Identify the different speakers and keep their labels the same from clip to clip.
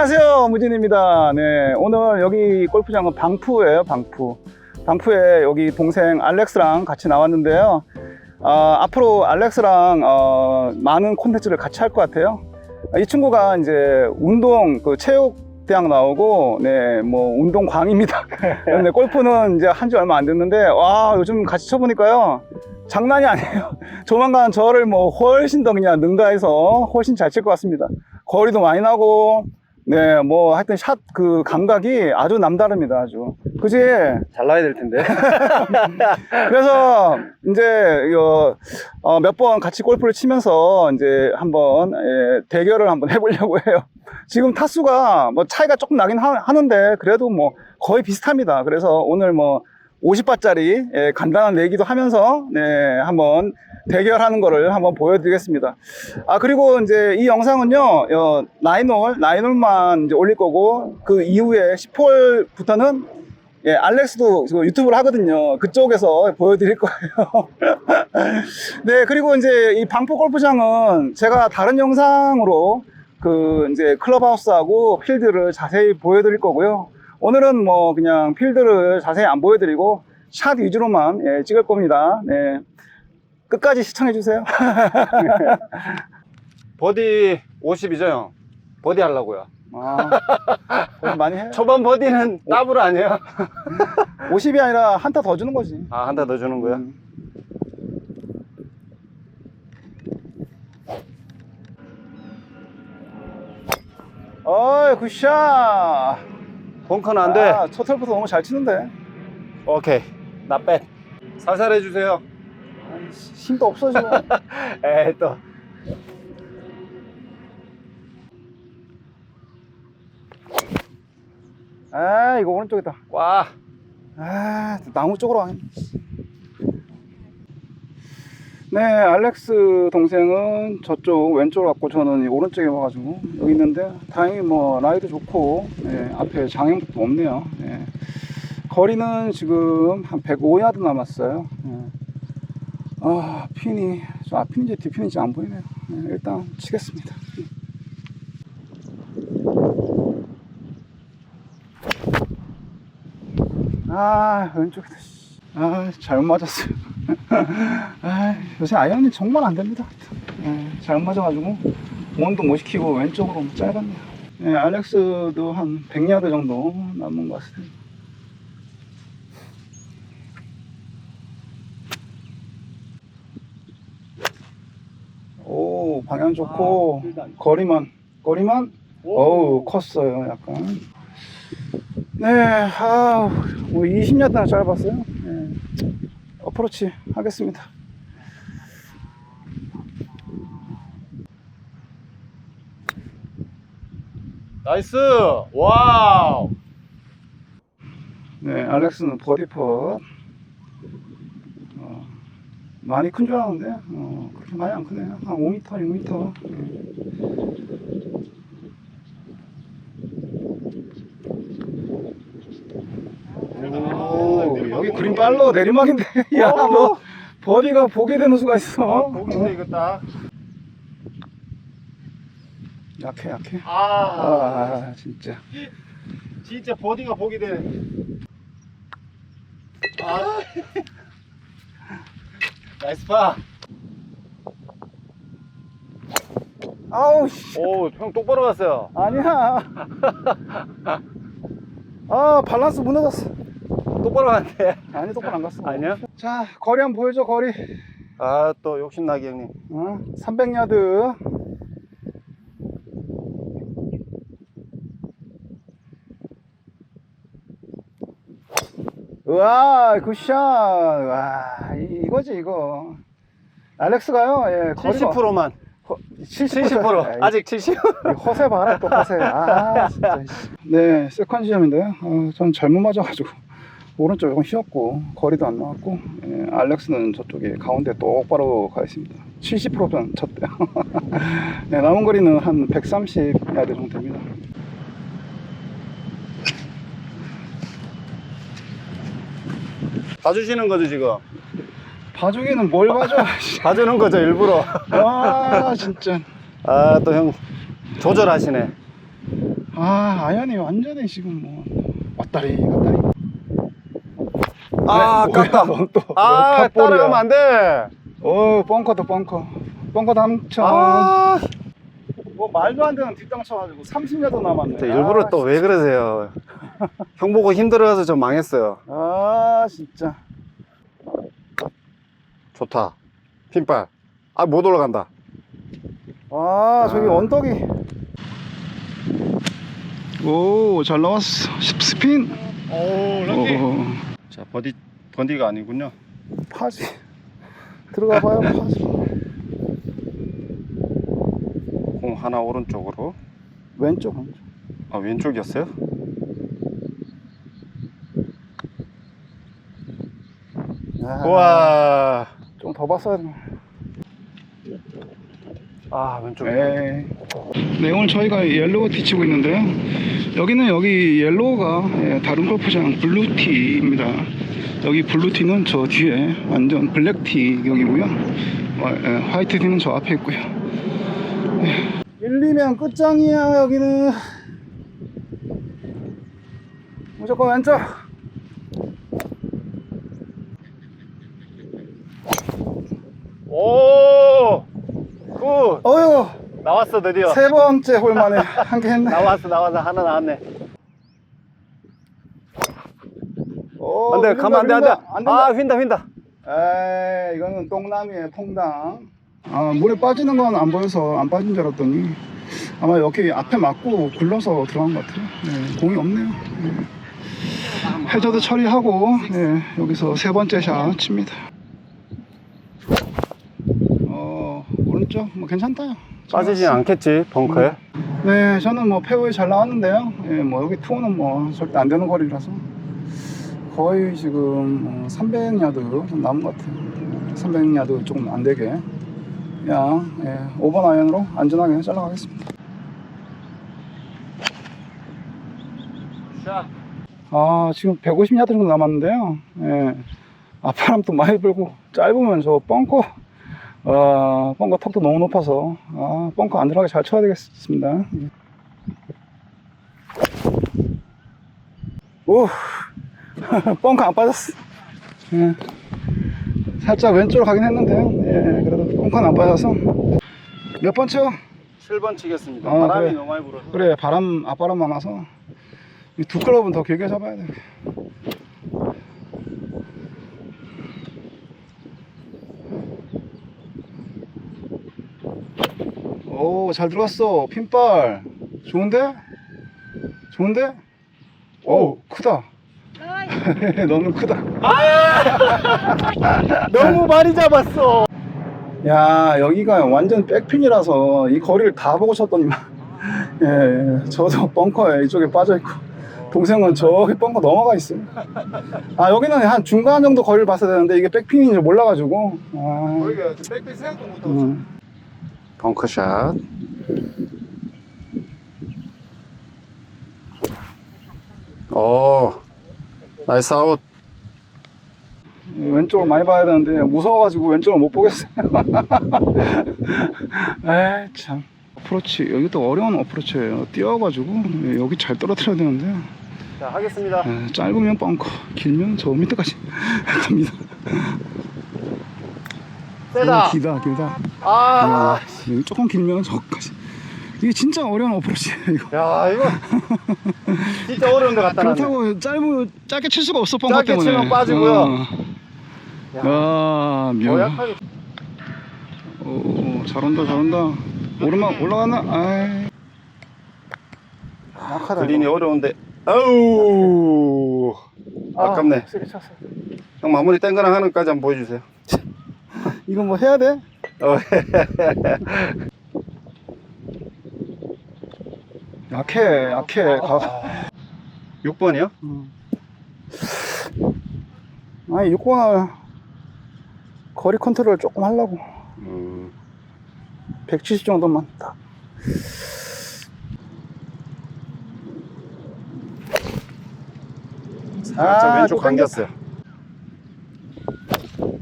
Speaker 1: 안녕하세요 무진입니다. 네 오늘 여기 골프장은 방푸예요 방푸. 방푸에 여기 동생 알렉스랑 같이 나왔는데요. 아, 앞으로 알렉스랑 어, 많은 콘텐츠를 같이 할 것 같아요. 이 친구가 이제 운동 그 체육 대학 나오고 네뭐 운동광입니다. 근데 골프는 이제 한 지 얼마 안 됐는데 와 요즘 같이 쳐보니까요 장난이 아니에요. 조만간 저를 뭐 훨씬 더 그냥 능가해서 훨씬 잘 칠 것 같습니다. 거리도 많이 나고 네, 뭐 하여튼 샷 그 감각이 아주 남다릅니다, 아주. 그지?
Speaker 2: 잘 나야 될 텐데.
Speaker 1: 그래서 이제 어, 몇 번 같이 골프를 치면서 이제 한번 예, 대결을 한번 해보려고 해요. 지금 타수가 뭐 차이가 조금 나긴 하, 는데 그래도 뭐 거의 비슷합니다. 그래서 오늘 뭐 50바짜리 예, 간단한 내기도 하면서 네, 한번 대결하는 거를 한번 보여드리겠습니다. 아 그리고 이제 이 영상은요 어, 나인홀 나인홀만 이제 올릴 거고 그 이후에 10홀부터는 예, 알렉스도 그 유튜브를 하거든요. 그쪽에서 보여드릴 거예요. 네, 그리고 이제 이 방포 골프장은 제가 다른 영상으로 그 이제 클럽하우스하고 필드를 자세히 보여드릴 거고요. 오늘은 뭐 그냥 필드를 자세히 안 보여드리고 샷 위주로만 예, 찍을 겁니다. 네. 끝까지 시청해주세요.
Speaker 2: 버디 50이죠, 형? 버디 하려고요.
Speaker 1: 아, 그래서 많이 해.
Speaker 2: 초반 버디는 더블 아니에요?
Speaker 1: 50이 아니라 한 타 더 주는 거지.
Speaker 2: 아, 한대더 주는 거야?
Speaker 1: 음. 어이, 굿샷.
Speaker 2: 벙커는 안 돼.
Speaker 1: 아, 첫 털부터 너무 잘 치는데.
Speaker 2: 오케이. 나 백. 살살 해주세요.
Speaker 1: 아니, 힘도 없어, 지금.
Speaker 2: 에이, 또.
Speaker 1: 아, 이거 오른쪽이다.
Speaker 2: 와.
Speaker 1: 아, 나무 쪽으로 와. 네, 알렉스 동생은 저쪽 왼쪽으로 갔고 저는 이 오른쪽에 와가지고 여기 있는데 다행히 뭐 라이도 좋고 예, 앞에 장애물도 없네요. 예. 거리는 지금 한 105야드 남았어요. 예. 아, 핀이 저 앞핀인지 뒤핀인지 안 보이네요. 예, 일단 치겠습니다. 아 왼쪽이다 씨. 아 잘못 맞았어요 아 요새 아이언이 정말 안 됩니다. 예, 잘못 맞아가지고 원도 못 시키고 왼쪽으로 짧았네요. 예, 알렉스도 한 100야드 정도 남은 것 같습니다. 오 방향 좋고 거리만 거리만? 어우 컸어요 약간. 네, 아, 뭐 20야드나 짧았어요. 네. 어프로치 하겠습니다.
Speaker 2: 나이스! 와우!
Speaker 1: 네, 알렉스는 버디퍼. 어, 많이 큰 줄 알았는데, 어, 그렇게 많이 안 크네요. 한 5m, 6m. 네. 오, 여기 그린 빨로 내리막인데, 야, 너 버디가 보게 되는 수가 있어.
Speaker 2: 어, 보기인데 이거 딱.
Speaker 1: 약해, 약해.
Speaker 2: 아,
Speaker 1: 아, 진짜.
Speaker 2: 진짜 버디가 보기 되네. 아. 나이스 파.
Speaker 1: 아우, 씨.
Speaker 2: 오, 형 똑바로 갔어요.
Speaker 1: 아니야. 아, 밸런스 무너졌어.
Speaker 2: 똑바로 갔네.
Speaker 1: 아니, 똑바로 안 갔어.
Speaker 2: 아니야?
Speaker 1: 자, 거리 한번 보여줘, 거리.
Speaker 2: 아, 또 욕심나기 형님.
Speaker 1: 어, 300야드. 우와, 굿샷. 와, 이- 이거지, 이거. 알렉스가요, 예, 거리가
Speaker 2: 70%만.
Speaker 1: 70%.
Speaker 2: 70%. 아직 70.
Speaker 1: 이 허세 봐라 또 허세 아 진짜 씨. 네 세컨 지점인데요 어, 전 잘못 맞아가지고 오른쪽 조금 휘었고 거리도 안 나왔고 예, 알렉스는 저쪽에 가운데 똑바로 가 있습니다 70%전 쳤대요 네, 남은 거리는 한 130야드 정도 됩니다
Speaker 2: 봐주시는 거죠, 지금?
Speaker 1: 봐주기는 뭘 봐줘
Speaker 2: 봐주는 거죠, 일부러.
Speaker 1: 아 진짜
Speaker 2: 아, 또 형 조절하시네.
Speaker 1: 아, 아연이 완전히 지금 뭐 왔다리 갔다리.
Speaker 2: 아,
Speaker 1: 네, 뭐야,
Speaker 2: 아깝다.
Speaker 1: 넌 또.
Speaker 2: 아,
Speaker 1: 왜.
Speaker 2: 따라가면 안 돼.
Speaker 1: 어, 벙커다 벙커. 벙커 당첨.
Speaker 2: 아,
Speaker 1: 뭐 말도 안 되는 뒷땅 쳐가지고 30야도 남았네.
Speaker 2: 저 일부러
Speaker 1: 아,
Speaker 2: 또 왜 그러세요? 형 보고 힘들어서 저 망했어요.
Speaker 1: 아, 진짜.
Speaker 2: 좋다. 핀발. 아, 못 올라간다.
Speaker 1: 아, 저기
Speaker 2: 아.
Speaker 1: 언덕이. 오, 잘 나왔어. 스핀.
Speaker 2: 오,
Speaker 1: 오,
Speaker 2: 자, 버디, 버디가 아니군요.
Speaker 1: 파지. 들어가 봐요, 파지.
Speaker 2: 공 하나 오른쪽으로.
Speaker 1: 왼쪽, 왼쪽.
Speaker 2: 아, 왼쪽이었어요?
Speaker 1: 아,
Speaker 2: 우와.
Speaker 1: 좀 더 봤어야 돼.
Speaker 2: 아, 왼쪽에.
Speaker 1: 네. 네, 오늘 저희가 옐로우 티 치고 있는데요. 여기는 여기 옐로우가 예, 다른 골프장 블루티입니다. 여기 블루티는 저 뒤에 완전 블랙티 여기고요. 와, 예, 화이트 티는 저 앞에 있고요. 예. 1, 2면 끝장이야 여기는. 무조건 왼쪽.
Speaker 2: 오! 나왔어, 드디어.
Speaker 1: 세 번째 홀 만에 한 개 했네.
Speaker 2: 나왔어, 나왔어. 하나 나왔네.
Speaker 1: 오,
Speaker 2: 안 돼,
Speaker 1: 밀린다,
Speaker 2: 가면 안 돼, 안 돼.
Speaker 1: 밀린다. 안 된다.
Speaker 2: 아, 휜다, 휜다.
Speaker 1: 에이 이거는 똥남이에요 퐁당 아 물에 빠지는 건 안 보여서 안 빠진 줄 알았더니 아마 여기 앞에 맞고 굴러서 들어간 것 같아요 네, 공이 없네요 네. 해저드 처리하고 네, 여기서 세 번째 샷 칩니다 어 오른쪽 뭐 괜찮다
Speaker 2: 빠지진 않겠지, 벙커에.
Speaker 1: 네 저는 뭐 페어에 잘 나왔는데요 예, 뭐 여기 투어는 뭐 절대 안 되는 거리라서 거의 지금 300야드 좀 남은 것 같아요 300야드 조금 안 되게 그냥 예, 5번 아이언으로 안전하게 잘라가겠습니다
Speaker 2: 샷.
Speaker 1: 아 지금 150야드 정도 남았는데요 예. 앞바람 또 많이 불고 짧으면 저 벙커 아 벙커 턱도 너무 높아서 아 벙커 안 들어가게 잘 쳐야 되겠습니다 예. 오 벙커 안 빠졌어 예. 살짝 왼쪽으로 가긴 했는데요 예, 그래도 벙커는 안 빠져서 몇번 쳐?
Speaker 2: 7번 치겠습니다.
Speaker 1: 아,
Speaker 2: 바람이
Speaker 1: 그래.
Speaker 2: 너무 많이 불어서.
Speaker 1: 그래 바람 앞바람 많아서 이두 클럽은 더 길게 잡아야 돼. 오 잘 들어갔어. 핀발 좋은데? 좋은데? 오 크다. 너무 크다.
Speaker 2: 너무 많이 잡았어.
Speaker 1: 야 여기가 완전 백핀이라서 이 거리를 다 보고 쳤더니만. 예, 예 저도 벙커에 이쪽에 빠져있고 동생은 저기 벙커 넘어가 있어요. 아 여기는 한 중간 정도 거리를 봤어야 되는데 이게 백핀인 줄 몰라가지고. 아,
Speaker 2: 거기가 백백 생각도 못하고.
Speaker 1: 음.
Speaker 2: 벙커샷. 오, 나이스 아웃.
Speaker 1: 왼쪽을 많이 봐야 되는데 무서워가지고 왼쪽을 못 보겠어요 에이 참 어프로치 여기 또 어려운 어프로치예요 뛰어가지고 예, 여기 잘 떨어뜨려야 되는데
Speaker 2: 자, 하겠습니다.
Speaker 1: 예, 짧으면 벙커 길면 저 밑에까지 갑니다
Speaker 2: 세다.
Speaker 1: 오, 길다 길다
Speaker 2: 아,
Speaker 1: 야, 여기 조금 길면 저까지 이게 진짜 어려운 어프로치예요 이거
Speaker 2: 야, 이거 진짜 어려운 데 갔다 놨네.
Speaker 1: 그렇다고 짧고 짧게 칠 수가 없어 벙커
Speaker 2: 짧게
Speaker 1: 때문에
Speaker 2: 치면 빠지고요.
Speaker 1: 어.
Speaker 2: 야,
Speaker 1: 야, 묘.
Speaker 2: 고약하게.
Speaker 1: 오, 잘 온다, 잘 온다. 오르막 올라가나? 아이. 약하다.
Speaker 2: 그린이 어려운데. 아우, 아깝네.
Speaker 1: 세게 쳤어.
Speaker 2: 형 마무리 땡그랑 하는 까지 한번 보여주세요.
Speaker 1: 이거 뭐 해야 돼?
Speaker 2: 어,
Speaker 1: 약해, 약해. 가.
Speaker 2: 6번이요?
Speaker 1: 음. 아니, 6번을 거리 컨트롤 조금 하려고.
Speaker 2: 음,
Speaker 1: 170 정도만 딱.
Speaker 2: 살짝
Speaker 1: 아,
Speaker 2: 왼쪽
Speaker 1: 또
Speaker 2: 감겼어요.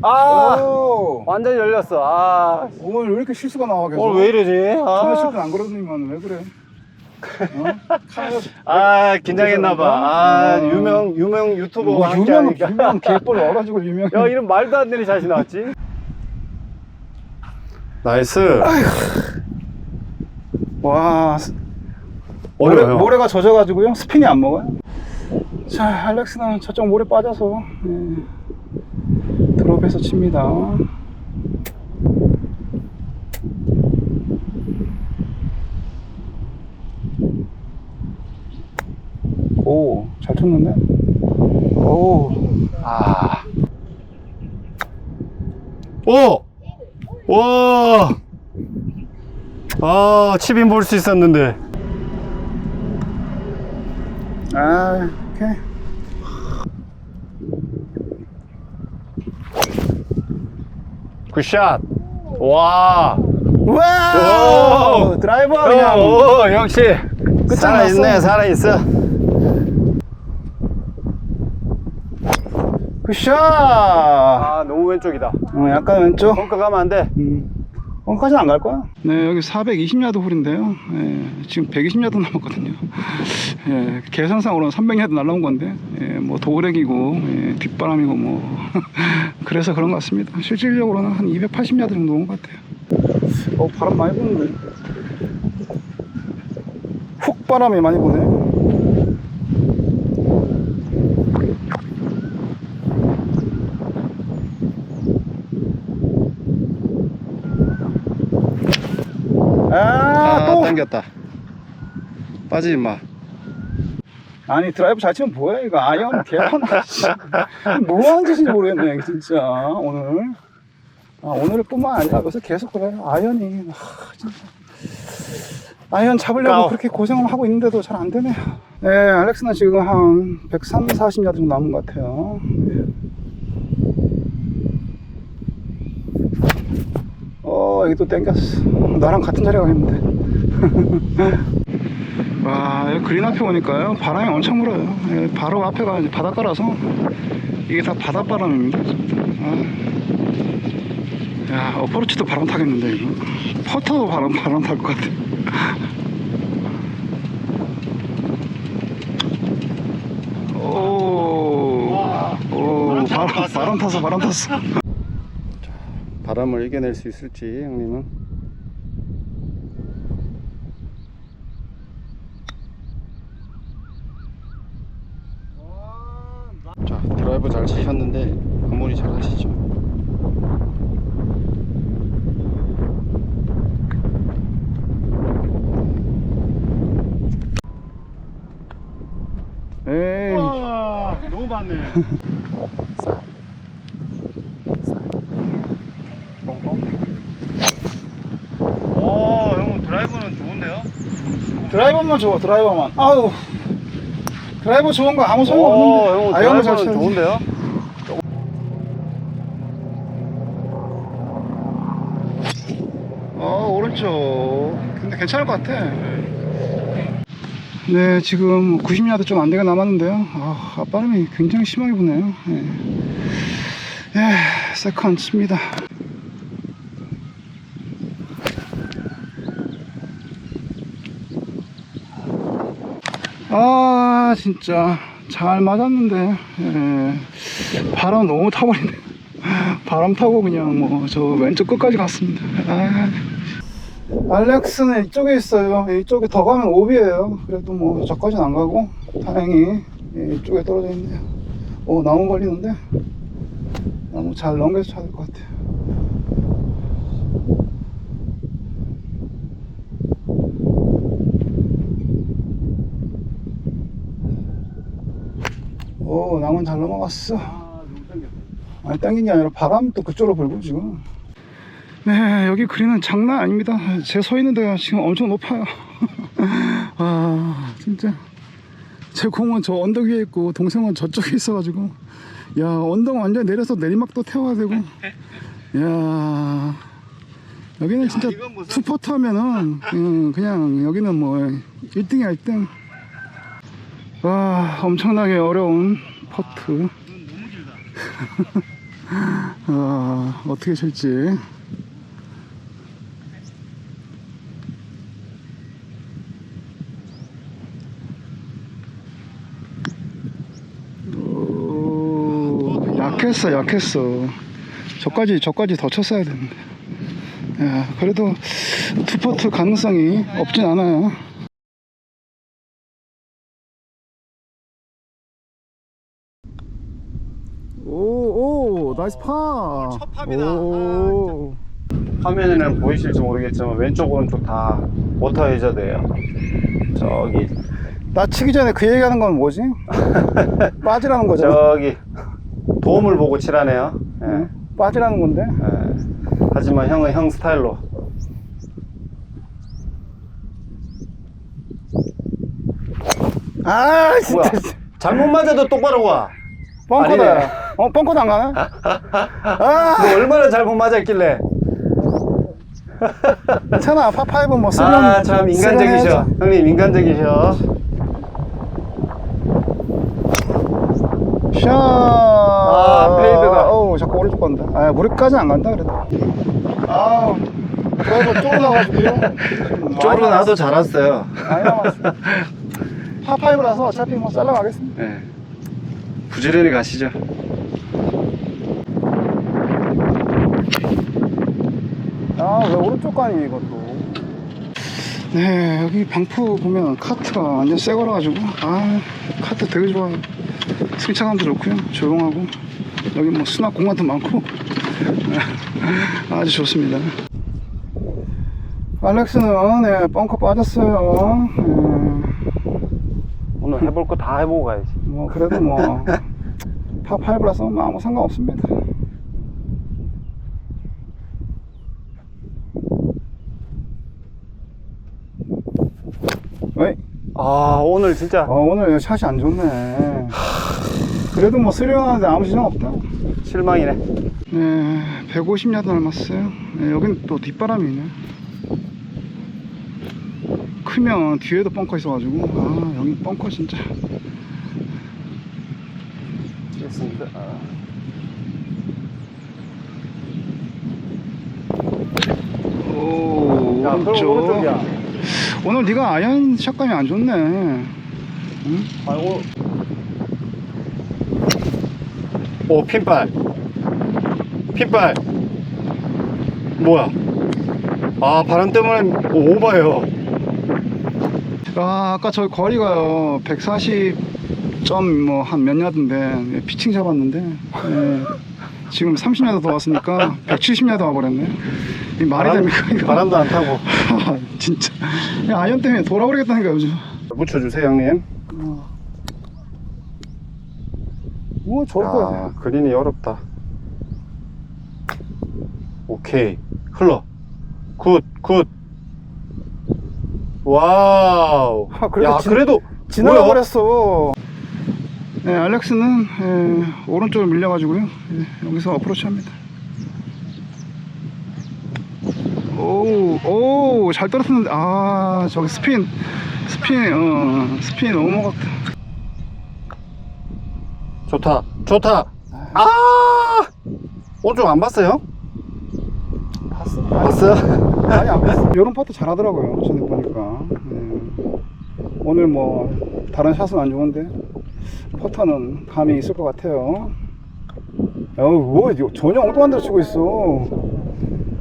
Speaker 2: 아,
Speaker 1: 오!
Speaker 2: 완전 열렸어. 아,
Speaker 1: 오늘 왜 이렇게 실수가 나와 계속?
Speaker 2: 오늘 왜 이러지?
Speaker 1: 처음에
Speaker 2: 아,
Speaker 1: 실수 안 그러더니만 왜 그래? 어? 카메라
Speaker 2: 아 긴장했나봐. 아
Speaker 1: 어.
Speaker 2: 유명 유명 유튜버와
Speaker 1: 뭐
Speaker 2: 함께
Speaker 1: 유명
Speaker 2: 하니까.
Speaker 1: 유명 개뿔 와가지고 유명.
Speaker 2: 야 이런 말도 안 되는 샷이 나왔지. 나이스.
Speaker 1: 와 모래,
Speaker 2: 어려워요.
Speaker 1: 모래가 젖어가지고요 스핀이 안 먹어요. 자 알렉스는 저쪽 모래 빠져서 예, 드롭해서 칩니다. 오, 잘 쳤는데? 오,
Speaker 2: 아. 오! 와! 아, 칩인 볼 수 있었는데.
Speaker 1: 아, 오케이.
Speaker 2: 굿샷. 와!
Speaker 1: 와,
Speaker 2: 오!
Speaker 1: 드라이버
Speaker 2: 어,
Speaker 1: 그냥.
Speaker 2: 오, 역시. 살아있네. 살아있어.
Speaker 1: 굿샷.
Speaker 2: 아, 너무 왼쪽이다.
Speaker 1: 어, 약간 왼쪽.
Speaker 2: 벙커 가면 안 돼.
Speaker 1: 음. 뻥까지는 안 갈 거야? 네, 여기 420야드 홀인데요. 예, 지금 120야드 남았거든요. 예, 계산상으로는 300야드 날라온 건데, 예, 뭐 도래기고, 예, 뒷바람이고, 뭐. 그래서 그런 것 같습니다. 실질적으로는 한 280야드 정도 온 것 같아요. 어, 바람 많이 부는데. 훅 바람이 많이 부네. 아, 또!
Speaker 2: 당겼다. 빠지지 마.
Speaker 1: 아니 드라이브 잘 치면 뭐야 이거 아이언 개판아 씨. 뭐 하는 짓인지 모르겠네 진짜 오늘 아, 오늘 뿐만 아니라 요새 계속 그래 아이언이 아, 진짜 아이언 잡으려고
Speaker 2: 까오.
Speaker 1: 그렇게 고생을 하고 있는데도 잘 안 되네요 네 알렉스는 지금 한 130, 40야드 정도 남은 것 같아요 어 여기 또 땡겼어 나랑 같은 자리에 가겠는데 와, 여기 그린 앞에 오니까요. 바람이 엄청 불어요. 예, 바로 앞에가 이제 바닷가라서 이게 다 바닷바람입니다. 아. 야, 어프로치도 바람 타겠는데, 이거. 퍼터도 바람, 바람 탈 것 같아. 오, 오, 바람, 바람 탔어, 바람 탔어.
Speaker 2: 바람을 이겨낼 수 있을지, 형님은. 자, 드라이버 잘 치셨는데, 아무리 잘 하시죠.
Speaker 1: 에이,
Speaker 2: 와, 너무 많네. 오, 형 드라이버는 좋은데요?
Speaker 1: 드라이버만 좋아, 드라이버만. 아우. 드라이버 좋은 거 아무
Speaker 2: 오,
Speaker 1: 소용 없는데.
Speaker 2: 형
Speaker 1: 아이언을 잘
Speaker 2: 드라이버는
Speaker 1: 쳐야지.
Speaker 2: 좋은데요?
Speaker 1: 어, 오른쪽. 근데 괜찮을 것 같아. 네, 지금 90야드 좀 안 되게 남았는데요. 아, 앞바람이 굉장히 심하게 부네요. 예. 예, 세컨 칩니다. 아, 진짜. 잘 맞았는데, 예. 바람 너무 타버리네. 바람 타고 그냥 뭐 저 왼쪽 끝까지 갔습니다. 아. 알렉스는 이쪽에 있어요. 이쪽에 더 가면 오비예요. 그래도 뭐 저까지는 안 가고 다행히 예, 이쪽에 떨어져 있네요. 오 나무 걸리는데 나무 잘 넘겨서 될것 같아요. 오 나무는 잘 넘어갔어. 아니 당긴 게 아니라 바람 또 그쪽으로 불고 지금. 네 여기 그린은 장난 아닙니다. 제 서 있는 데가 지금 엄청 높아요. 아 진짜. 제 공은 저 언덕 위에 있고 동생은 저쪽에 있어가지고. 야 언덕 완전 내려서 내리막도 태워야 되고. 야 여기는 진짜
Speaker 2: 무슨-
Speaker 1: 투퍼트 하면은 음, 그냥 여기는 뭐 1등이야 1등. 와 엄청나게 어려운 퍼트 아, 어, 어떻게 칠지. 약했어 약했어. 저까지 저까지 더 쳤어야 되는데. 야, 그래도 투퍼트 가능성이 없진 않아요. 나이스 파.
Speaker 2: 첫 팝이다.
Speaker 1: 오.
Speaker 2: 화면에는 보이실지 모르겠지만 왼쪽 오른쪽 다 워터 해저드예요. 저기
Speaker 1: 나 치기 전에 그 얘기하는 건 뭐지? 빠지라는 거죠.
Speaker 2: 저기 도움을 보고 칠하네요. 예.
Speaker 1: 응? 빠지라는 건데.
Speaker 2: 예. 하지만 형은 형 스타일로.
Speaker 1: 아, 진짜.
Speaker 2: 뭐야? 잘못 맞아도 똑바로 와.
Speaker 1: 뻥커다.
Speaker 2: 아니네.
Speaker 1: 어, 뻥커도 안 가나? 아,
Speaker 2: 뭐 얼마나 잘 못 맞았길래.
Speaker 1: 괜찮아. 파파이브 뭐 쓰면.
Speaker 2: 아, 참 인간적이셔.
Speaker 1: 쓰면
Speaker 2: 형님 인간적이셔.
Speaker 1: 샤.
Speaker 2: 아, 페이드가.
Speaker 1: 어우, 자꾸 오른쪽 간다. 아, 무릎까지 안 간다, 그래도. 아, 드라이버 쪼그나가지고요.
Speaker 2: 쪽으로 나도 잘 왔어요.
Speaker 1: 많이 남았어. 파파이브라서 어차피 뭐 잘라가겠습니다.
Speaker 2: 예. 부지런히 가시죠.
Speaker 1: 아, 왜 오른쪽 가니, 이것도. 네, 여기 방프 보면 카트가 완전 새 거라가지고, 아, 카트 되게 좋아. 승차감도 좋고요. 조용하고. 여기 뭐 수납 공간도 많고. 아주 좋습니다. 알렉스는, 네, 벙커 빠졌어요. 네,
Speaker 2: 오늘 해볼 거 다 해보고 가야지.
Speaker 1: 뭐, 그래도 뭐, 파5라서 뭐 아무 상관없습니다. 왜?
Speaker 2: 아 오늘 진짜
Speaker 1: 어, 오늘 샷이 안 좋네. 그래도 뭐 쓰려는데 아무 지장 없다.
Speaker 2: 실망이네.
Speaker 1: 네, 150야드 남았어요. 네, 여긴 또 뒷바람이 있네. 크면 뒤에도 벙커 있어가지고, 아, 여기 벙커 진짜.
Speaker 2: 됐습니다. 아.
Speaker 1: 오,
Speaker 2: 야,
Speaker 1: 오른쪽.
Speaker 2: 오른쪽이야.
Speaker 1: 오늘 네가 아이언 샷감이 안 좋네. 응?
Speaker 2: 아이고. 오 핀발. 핀발. 뭐야? 아 바람 때문에 오, 오바예요.
Speaker 1: 아, 아까 저 거리가요. 140 점 뭐 한 몇 야드인데 피칭 잡았는데 예, 지금 30야드 더 왔으니까 170야드 와버렸네. 이 말이
Speaker 2: 바람-
Speaker 1: 됩니까 이거?
Speaker 2: 바람도 안 타고.
Speaker 1: 아, 진짜. 야, 아이언 때문에 돌아버리겠다니까 요즘.
Speaker 2: 묻혀주세요 형님.
Speaker 1: 뭐 좋을
Speaker 2: 아,
Speaker 1: 거야.
Speaker 2: 그린이 어렵다. 오케이. 흘러. 굿, 굿. 와우.
Speaker 1: 아, 그래도
Speaker 2: 야,
Speaker 1: 진-
Speaker 2: 그래도
Speaker 1: 지나가? 버렸어. 네, 알렉스는 예, 오른쪽으로 밀려가지고요. 예, 여기서 어프로치 합니다. 오, 오, 잘 떨어졌는데, 아, 저기 스핀, 스핀, 어, 스핀 넘어갔다.
Speaker 2: 좋다. 좋다. 아! 오른쪽 안 봤어요?
Speaker 1: 봤어.
Speaker 2: 봤어요?
Speaker 1: 아니, 안 봤어. 이런 파트 잘하더라고요. 전에 보니까. 네. 오늘 뭐, 다른 샷은 안 좋은데, 퍼터는 감이 있을 것 같아요. 어, 뭐, 전혀 엉뚱한 데로 치고 있어.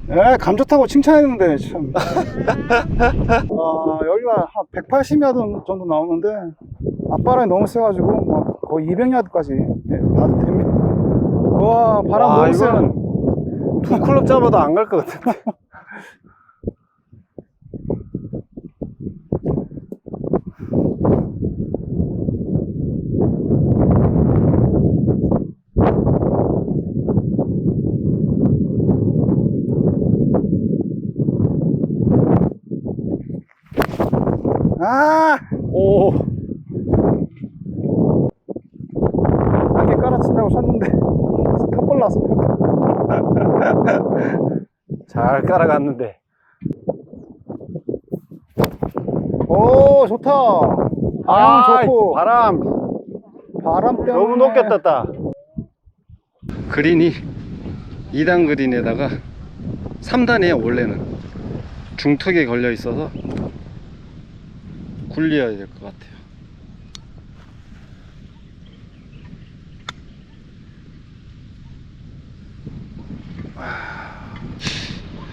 Speaker 1: 에, 감 좋다고 칭찬했는데, 참. 아, 여기가 한 180야드 정도 나오는데, 앞바람이 너무 세가지고, 막 거의 200야드까지 봐도 됩니다. 와, 바람
Speaker 2: 와,
Speaker 1: 너무 세.
Speaker 2: 이거는 두 클럽 잡아도 안 갈 것 같은데.
Speaker 1: 아!
Speaker 2: 오.
Speaker 1: 이게 깔아친다고 쳤는데, 탑볼 났어.
Speaker 2: 잘 깔아갔는데.
Speaker 1: 오, 좋다. 아, 좋고.
Speaker 2: 바람.
Speaker 1: 바람 때문에.
Speaker 2: 너무 높게 떴다. 그린이 2단 그린에다가 3단이에요, 원래는. 중턱에 걸려 있어서 굴려야 될 것 같아요.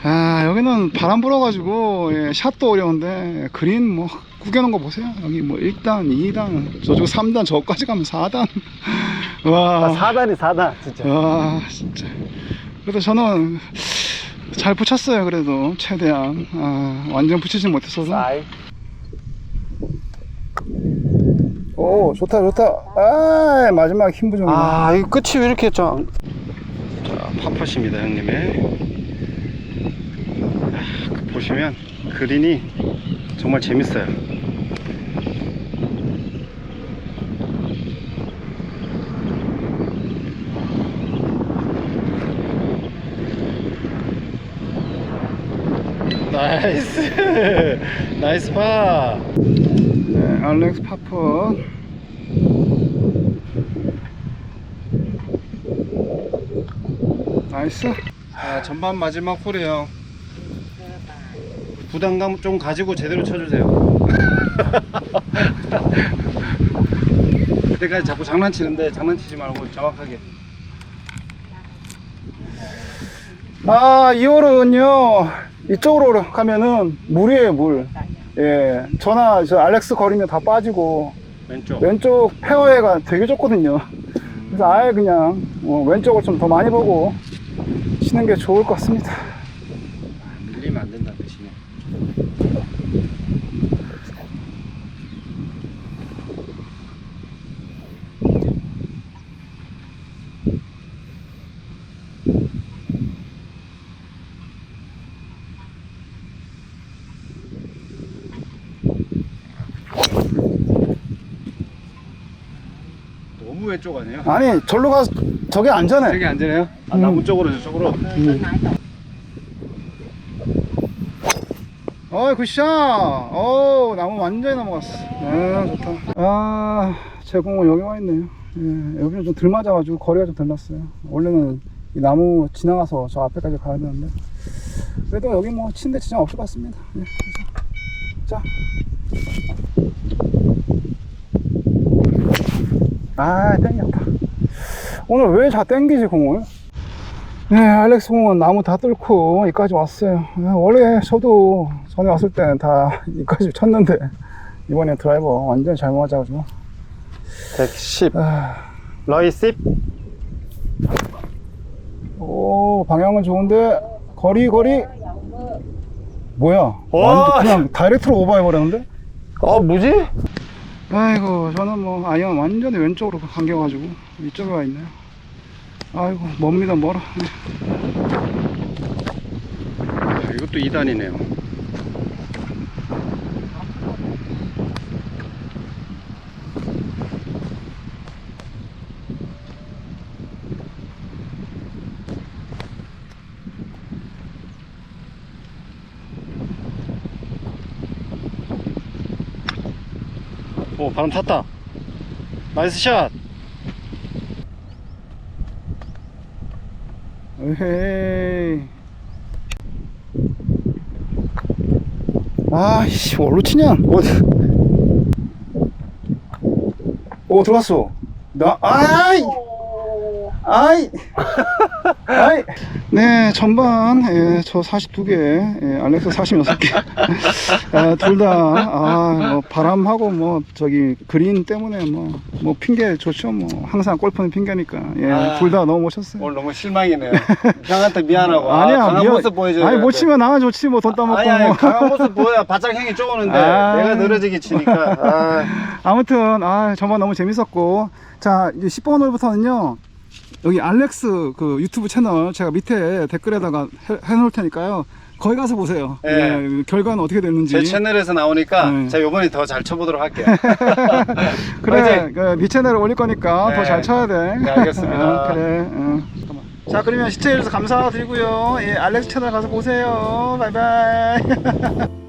Speaker 1: 아 여기는 바람 불어가지고 예, 샷도 어려운데 그린 뭐 구겨놓은 거 보세요. 여기 뭐 1단 2단 저쪽 3단 저까지 가면 4단. 와.
Speaker 2: 아, 4단이 4단 진짜.
Speaker 1: 와 진짜. 그래도 저는 잘 붙였어요 그래도 최대한. 아, 완전 붙이진 못했어서
Speaker 2: 사이
Speaker 1: 오 좋다 좋다 아 마지막 힘 부족
Speaker 2: 아, 이 끝이 왜 이렇게 좀. 자, 파퍼십니다, 형님의. 아, 그 보시면 그린이 정말 재밌어요. 나이스! 나이스 파!
Speaker 1: 네, 알렉스 파퍼 나이스
Speaker 2: 아, 전반 마지막 홀이에요. 부담감 좀 가지고 제대로 쳐주세요. 그때까지 자꾸 장난치는데 장난치지 말고 정확하게.
Speaker 1: 아, 이 홀은요, 이쪽으로 가면은 물이에요, 물. 예. 저나 저 알렉스 거리면 다 빠지고,
Speaker 2: 왼쪽.
Speaker 1: 왼쪽 페어웨이가 되게 좁거든요. 그래서 아예 그냥 어, 왼쪽을 좀 더 많이 보고 치는 게 좋을 것 같습니다.
Speaker 2: 밀리면 안 된다 대신에. 너무 왼쪽 아니에요?
Speaker 1: 아니, 절로 가서 저게 안전해.
Speaker 2: 되게 안전해요? 아,
Speaker 1: 음.
Speaker 2: 나무 쪽으로 저쪽으로.
Speaker 1: 어이, 굿샷! 어우, 나무 완전히 넘어갔어. 아, 좋다. 아, 제 공은 여기 와 있네요. 예, 여기는 좀 덜 맞아가지고 거리가 좀 덜 났어요. 원래는 이 나무 지나가서 저 앞에까지 가야 되는데. 그래도 여기 뭐 치는데 지장 없을 것 같습니다. 예, 그래서. 자. 아, 땡겼다. 오늘 왜자 땡기지, 공을? 네, 알렉스 공은 나무 다 뚫고 여기까지 왔어요. 아, 원래 저도 전에 왔을 때는 다 여기까지 쳤는데 이번에 드라이버 완전 잘 맞아가지고
Speaker 2: 110.
Speaker 1: 아,
Speaker 2: 러이 10.
Speaker 1: 오 방향은 좋은데 거리 거리 뭐야?
Speaker 2: 와!
Speaker 1: 완전 그냥 다이렉트로 오버해버렸는데?
Speaker 2: 어, 뭐지?
Speaker 1: 아이고 저는 뭐 아이언 완전히 왼쪽으로 감겨가지고 이쪽에 와 있네요. 아이고 멉니다 멀어. 네.
Speaker 2: 아, 이것도 2단이네요. 오, 바람 탔다. 나이스 샷.
Speaker 1: 에헤이. 아이씨, 뭘로 치냐?
Speaker 2: 어디?
Speaker 1: 오, 들어갔어. 나, 아이! 아이! 아이! 네, 전반, 예, 저 42개, 예, 알렉스 46개. 아, 둘 다, 아, 뭐, 바람하고, 뭐, 저기, 그린 때문에, 뭐, 뭐, 핑계 좋죠, 뭐. 항상 골프는 핑계니까. 예,
Speaker 2: 아.
Speaker 1: 둘다 쳤어요.
Speaker 2: 오늘 너무 실망이네요. 형한테 미안하고.
Speaker 1: 아니야,
Speaker 2: 아, 강한
Speaker 1: 미안-
Speaker 2: 모습 보여줘야
Speaker 1: 아니, 못
Speaker 2: 돼.
Speaker 1: 치면 나만 좋지, 뭐, 돈 따먹고.
Speaker 2: 아니, 아니,
Speaker 1: 뭐.
Speaker 2: 강한 모습 보여야 바짝 형이 쪼는데
Speaker 1: 아.
Speaker 2: 내가 늘어지게 치니까. 아.
Speaker 1: 아무튼 아 정말 너무 재밌었고 자 이제 10번 홀부터는요 여기 알렉스 그 유튜브 채널 제가 밑에 댓글에다가 해, 해놓을 테니까요 거기 가서 보세요
Speaker 2: 네.
Speaker 1: 예, 결과는 어떻게 됐는지
Speaker 2: 제 채널에서 나오니까
Speaker 1: 네.
Speaker 2: 제가 요번에 더 잘 쳐보도록 할게요.
Speaker 1: 그래
Speaker 2: 화이팅!
Speaker 1: 그, 네 채널에 올릴 거니까
Speaker 2: 네.
Speaker 1: 더잘 쳐야 돼
Speaker 2: 네, 알겠습니다.
Speaker 1: 어, 그래 어. 자 그러면 시청해주셔서 감사드리고요 예, 알렉스 채널 가서 보세요 바이바이